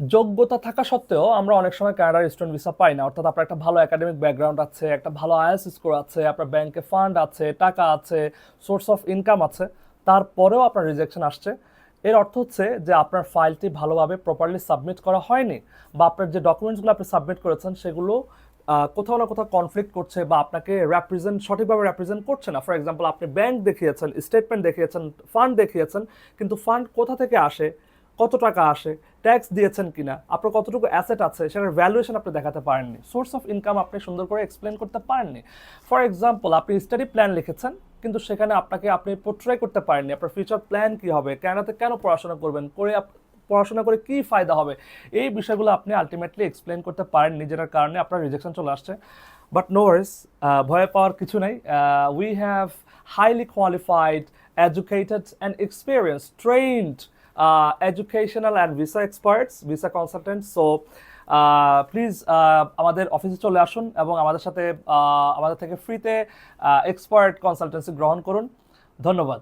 যোগ্যতা থাকা সত্ত্বেও আমরা অনেক সময় কানাডার স্টুডেন্ট ভিসা পাই না। অর্থাৎ আপনার একটা ভালো একাডেমিক ব্যাকগ্রাউন্ড আছে, একটা ভালো আইএস স্কোর আছে, আপনার ব্যাংকে ফান্ড আছে, টাকা আছে সোর্স অফ ইনকাম আছে। তারপরেও আপনার রিজেকশন আসছে। এর অর্থ হচ্ছে যে আপনার ফাইলটি ভালোভাবে প্রপারলি সাবমিট করা হয়নি বা আপনার যে ডকুমেন্টসগুলো আপনি সাবমিট করেছেন, সেগুলো কোথাও না কোথাও কনফ্লিক্ট করছে বা আপনাকে রেপ্রেজেন্ট সঠিকভাবে রেপ্রেজেন্ট করছে না। ফর এক্সাম্পল আপনি ব্যাংক দেখিয়েছেন স্টেটমেন্ট দেখিয়েছেন ফান্ড দেখিয়েছেন, কিন্তু ফান্ড কোথা থেকে আসে? কত টাকা আসে ট্যাক্স দিয়েছেন কিনা, আপনার কতটুকু অ্যাসেট আছে, সেটার ভ্যালুয়েশন আপনি দেখাতে পারেননি। সোর্স অফ ইনকাম আপনি সুন্দর করে এক্সপ্লেন করতে পারেননি। ফর এক্সাম্পল আপনি স্টাডি প্ল্যান লিখেছেন, কিন্তু সেখানে আপনাকে আপনি পোর্ট্রে করতে পারেননি। আপনার ফিউচার প্ল্যান কী হবে, কেনাতে কেন পড়াশোনা করবেন, করে পড়াশোনা করে কী ফায়দা হবে, এই বিষয়গুলো আপনি আলটিমেটলি এক্সপ্লেন করতে পারেননি, যেটার কারণে আপনার রিজেকশন চলে আসছে। বাট নো ভয় পাওয়ার কিছু নাই। We have highly qualified educated and experience trained uh, and visa experts visa visa so please আমাদের অফিসে চলে আসুন এবং আমাদের সাথে আহ, আমাদের থেকে ফ্রিতে এক্সপার্ট কনসালটেন্সি গ্রহণ করুন। ধন্যবাদ।